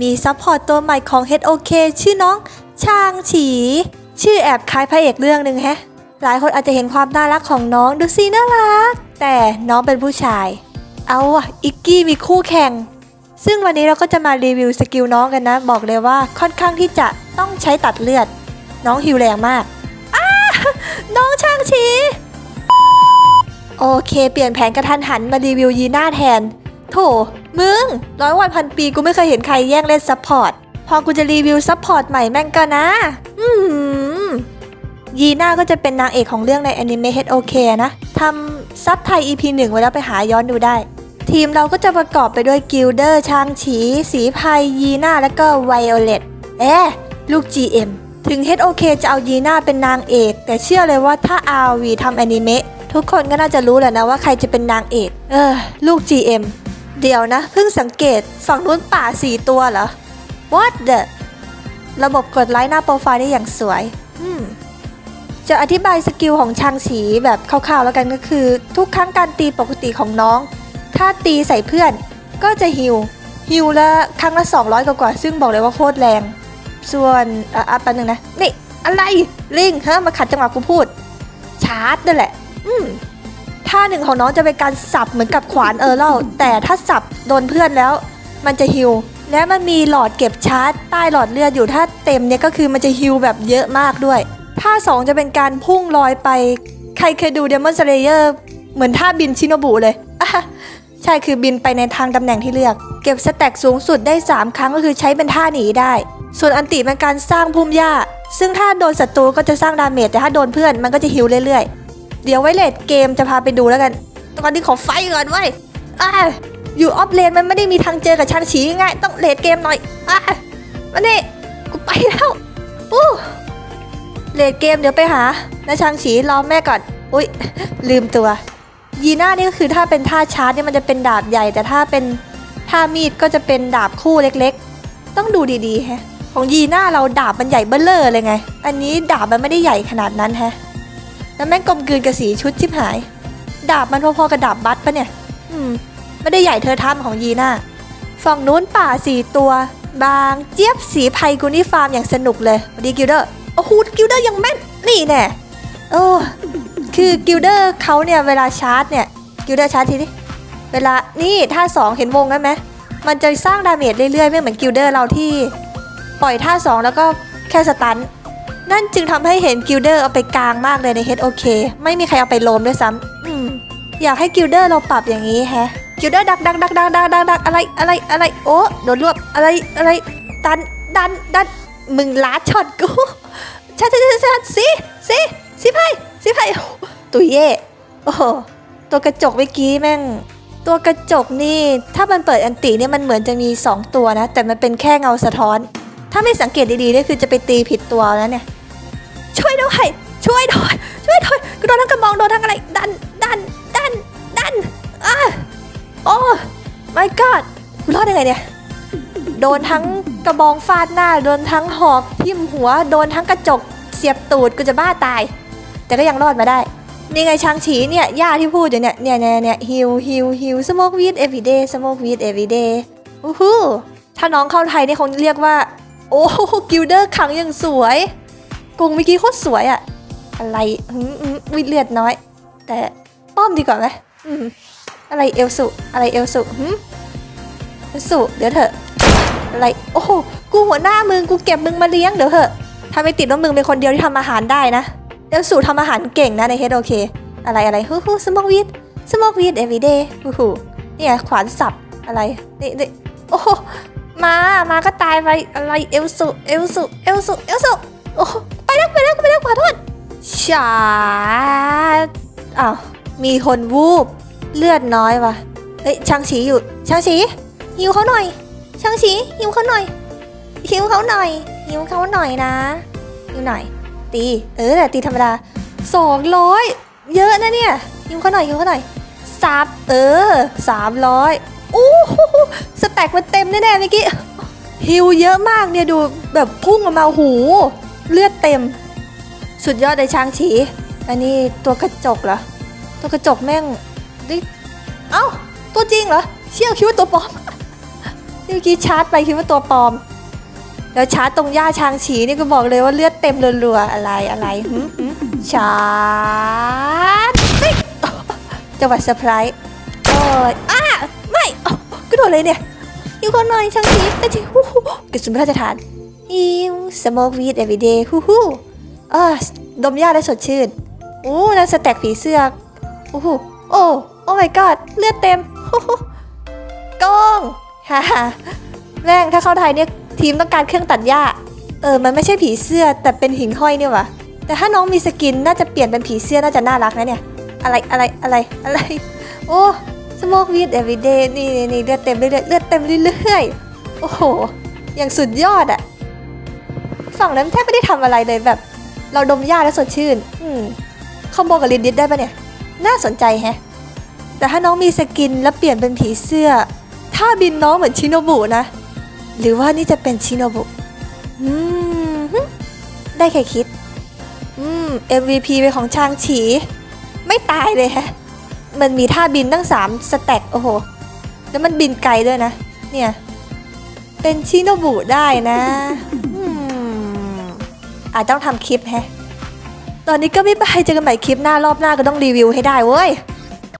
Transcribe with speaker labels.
Speaker 1: มีซัพพอร์ตตัวใหม่ของ HOK ชื่อน้องชางฉี ชื่อแอบคล้ายพระเอกเรื่องหนึ่งแฮะ หลายคนอาจจะเห็นความน่ารักของน้องดูสิน่ารัก แต่น้องเป็นผู้ชาย เอาอะอิกกี้มีคู่แข่ง ซึ่งวันนี้เราก็จะมารีวิวสกิลน้องกันนะ บอกเลยว่าค่อนข้างที่จะต้องใช้ตัดเลือด น้องฮิวแรงมากอ้าน้องช่างชีโอเค เปลี่ยนแผนกระทันหันมารีวิวยีน่าแทน โถ มึง ร้อยวันพันปีกูไม่เคยเห็นใครแย่งเล่นซัพพอร์ต พอกูจะรีวิวซัพพอร์ตใหม่แม่งก็นะ อืมยีน่าก็จะเป็นนางเอกของเรื่องในอนิเมะ HOK นะ ทำซับไทย EP 1 ไว้แล้วไปหาย้อนดูได้ ทีมเราก็จะประกอบไปด้วยกิลเดอร์ชางฉี สีพายยีน่าและก็ไวโอเลตเอ๊ลูก GM ถึง HOK จะเอายีน่าเป็นนางเอก แต่เชื่อเลยว่าถ้า RV ทำอนิเมะทุกคนก็น่าจะรู้แหละนะว่าใครจะเป็นนางเอก เออ ลูก GM เดี๋ยวนะ เพิ่งสังเกตฝั่งนู้นป่าสี่ตัวเหรอ What the ระบบกดไลค์หน้าโปรไฟล์ได้อย่างสวย อืมจะอธิบายสกิลของชางฉีแบบคร่าวๆแล้วกันก็คือ ทุกครั้งการตีปกติของน้อง ถ้าตีใส่เพื่อน ก็จะฮิวฮิวละครั้งละ 200 กว่าๆซึ่งบอกเลยว่าโคตรแรง ส่วนอะอะแป๊บนึงนะ นี่ อะไรลิงเฮ้มาขัดจังหวะกูพูด ชาร์จนั่นแหละ อืม ท่าหนึ่งของน้องจะเป็นการสับเหมือนกับขวานเออร์เล่าแต่ถ้าสับโดนเพื่อนแล้ว มันจะฮิวและมันมีหลอดเก็บชาร์จใต้หลอดเลือดอยู่ถ้าเต็มเนี่ยก็คือมันจะฮิวแบบเยอะมากด้วย ท่าสองจะเป็นการพุ่งลอยไป ใครเคยดู Demon Slayer เหมือนท่าบินชิโนบุเลยใช่คือบินไปในทางตำแหน่งที่เลือก เก็บสแต็กสูงสุดได้ 3 ครั้งก็คือใช้เป็นท่าหนีได้ ส่วนอันติเป็นการสร้างพุ่มหญ้า ซึ่งถ้าโดนศัตรูก็จะสร้างดาเมจแต่ถ้าโดนเพื่อนมันก็จะฮิวเรื่อยๆ เดี๋ยวไว้เลดเกมจะพาไปดูแล้วกัน ตอนนี้ขอไฟก่อนไว้อะอยู่ออฟเลนมันไม่ได้มีทางเจอกับชางฉีง่ายต้องเลดเกมหน่อยอะมานี่กูไปแล้วอู้เลดเกมเดี๋ยวไปหาแล้วชางฉีรอแม่ก่อน อุ้ยลืมตัวยีน่านี่ก็คือถ้าเป็นท่าชาร์จเนี่ยมันจะเป็นดาบใหญ่ แต่ถ้าเป็นท่ามีดก็จะเป็นดาบคู่เล็กๆ ต้องดูดีๆแฮะ ของยีน่าเราดาบมันใหญ่เบ้อเลอเลยไง อันนี้ดาบมันไม่ได้ใหญ่ขนาดนั้นแฮะ แล้วแม่งกลมกลืนกับสีชุดชิบหาย ดาบมันพอๆกับดาบบัตปะเนี่ย อืม ไม่ได้ใหญ่เธอทำของยีน่า ฝั่งนู้นป่าสี่ตัว บางเจี๊ยบสีไพกูนี่ฟาร์มอย่างสนุกเลยวัสดีกิลเดอร์ โอ้โหกิลเดอร์ยังแม่น นี่แน่โอ้คือกิลเดอร์เขาเนี่ยเวลาชาร์จเนี่ยกิลเดอร์ชาร์จทีนี้เวลา นี่ท่าสองเห็นวงกันไหมมันจะสร้างดาเมจเรื่อยๆ ไม่เหมือนกิลเดอร์เราที่ ปล่อยท่าสองแล้วก็แค่สตัน นั่นจึงทำให้เห็นกิลเดอร์เอาไปกลางมากเลยใน HOK ไม่มีใครเอาไปโลมด้วยซ้ำอืมอยากให้กิลเดอร์เราปรับอย่างนี้แฮะกิลเดอร์ดักดักดักดักดักดักดักอะไรอะไรอะไรโอ้โดนรวบอะไรอะไรดันดันดันมึงล้าช็อตกูชัดชัดชัดชัดสิสิสิไพ่สิไพ่ตัวเย่โอ้โหตัวกระจกเมื่อกี้แม่ง ตัวกระจกนี่ ถ้ามันเปิดอันติเนี่ยมันเหมือนจะมี 2 ตัวนะ แต่มันเป็นแค่เงาสะท้อน ถ้าไม่สังเกตดีๆนี่คือจะไปตีผิดตัวแล้วเนี่ย ด้วย ช่วยด้วย ช่วยด้วยกูโดนทั้งกระบองโดนทั้งอะไร ดัน ดัน ดัน ดันอะโอ้ my god กูรอดยังไงเนี่ย โดนทั้งกระบองฟาดหน้า โดนทั้งหอกทิ่มหัว โดนทั้งกระจก เสียบตูดกูจะบ้าตาย แต่ก็ยังรอดมาได้ นี่ไงชางฉีเนี่ยย่าที่พูดอยู่เนี่ยเนี่ยเนี่ยเนี่ยฮิวฮิวฮิวสโมกวีดเอวีเดย์สโมกวีดเอวีเดย์อู้หูถ้าน้องเข้าไทยเนี่ยคงเรียกว่า โอ้กิลเดอร์ขังอย่างสวย กงเมื่อกี้โคตรสวยอะอะไรหืมวิเลือดน้อย แต่ป้อมดีกว่าไหมอืมอะไรเอลสุอะไรเอลสุหืมเอลสุเดี๋ยวเถอะอะไรโอ้โหกูหัวหน้ามึงกูเก็บมึงมาเลี้ยงเดี๋ยวเถอะถ้าไม่ติดว่ามึงเป็นคนเดียวที่ทำอาหารได้นะเอลสูทำอาหารเก่งนะในเฮดโอเคอะไรอะไรฮู้ฮู้สมองวีดสมองวีดเอวีเดย์ฮู้ฮู้เนี่ยขวานสับอะไรนี่นี่โอ้โหมา มาก็ตายไปอะไรเอลสูเอลสูเอลสูเอลสูโอ้ แล้วไปแล้วไปแล้วขอโทษชาดอ้าวมีคนวูบ เลือดน้อยวะเฮ้ยช่างฉีอยู่ช่างฉีหิวเขาหน่อย ช่างฉีหิวเขาหน่อยหิวเขาหน่อยหิวเขาหน่อยนะหิวหน่อย ตี เออแต่ตีธรรมดาสองร้อยเยอะนะเนี่ยหิวเขาหน่อยหิวเขาหน่อยสับเออสามร้อยอู้หูสแต็กมันเต็มแน่ๆเมื่อกี้หิวเยอะมากเนี่ยดูแบบพุ่งออกมาหู เลือดเต็ม สุดยอดเลยช้างฉี อันนี้ตัวกระจกเหรอ ตัวกระจกแม่งดิเอ้า ตัวจริงเหรอ เชี่ยวคิดว่าตัวปลอมเมื่อกี้ชาร์จไปคิดว่าตัวปลอม แล้วชาร์จตรงย่าช้างฉีนี่ก็บอกเลยว่าเลือดเต็มรัวๆอะไรอะไรหึหึชาร์จจังหวัดเซอร์ไพรส์โอ้ยอ้าไม่กระโดดเลยเนี่ยอยู่ก่อนหน่อยช้างฉีแต่ที่กระสุนพระราชทาน อิวสโมกวีดเอวีเดย์ฮู้ฮู้เออดมหญ้าแล้สดชื่นโอ้นั่นสแต็กผีเสื้อโอ้โหโอ้โอ้ my god เลือดเต็มฮู้ฮู้กองฮ่าฮ่าแม่งถ้าเข้าไทยเนี่ยทีมต้องการเครื่องตัดหญ้าเออ มันไม่ใช่ผีเสื้อแต่เป็นหิ่งห้อยเนี่ยวะแต่ถ้าน้องมีสกินน่าจะเปลี่ยนเป็นผีเสื้อน่าจะน่ารักนะเนี่ย อะไรอะไรอะไรอะไร โอ้สโมกวีดเอวีเดย์นี่นี่เลือดเต็มเรื่อยเลือดเต็มเรื่อยๆโอ้โหอย่างสุดยอดอะ ฝั่งนั้นแทบไม่ได้ทำอะไรเลยแบบ เราดมหญ้าแล้วสดชื่น อืมคอมโบกับลินดิสได้ปะเนี่ย น่าสนใจแฮะ แต่ถ้าน้องมีสกินแล้วเปลี่ยนเป็นผีเสื้อ ถ้าบินน้องเหมือนชิโนบุนะ หรือว่านี่จะเป็นชิโนบุ อืม ได้แค่คิด อืม MVP เป็นของชางฉี ไม่ตายเลยฮะ มันมีท่าบินตั้งสามสแต็กโอ้โห แล้วมันบินไกลด้วยนะ เนี่ย เป็นชิโนบุได้นะ อาจต้องทำคลิปแฮะ ตอนนี้ก็ไม่ไปเจอกันใหม่คลิปหน้ารอบหน้าก็ต้องรีวิวให้ได้เว้ย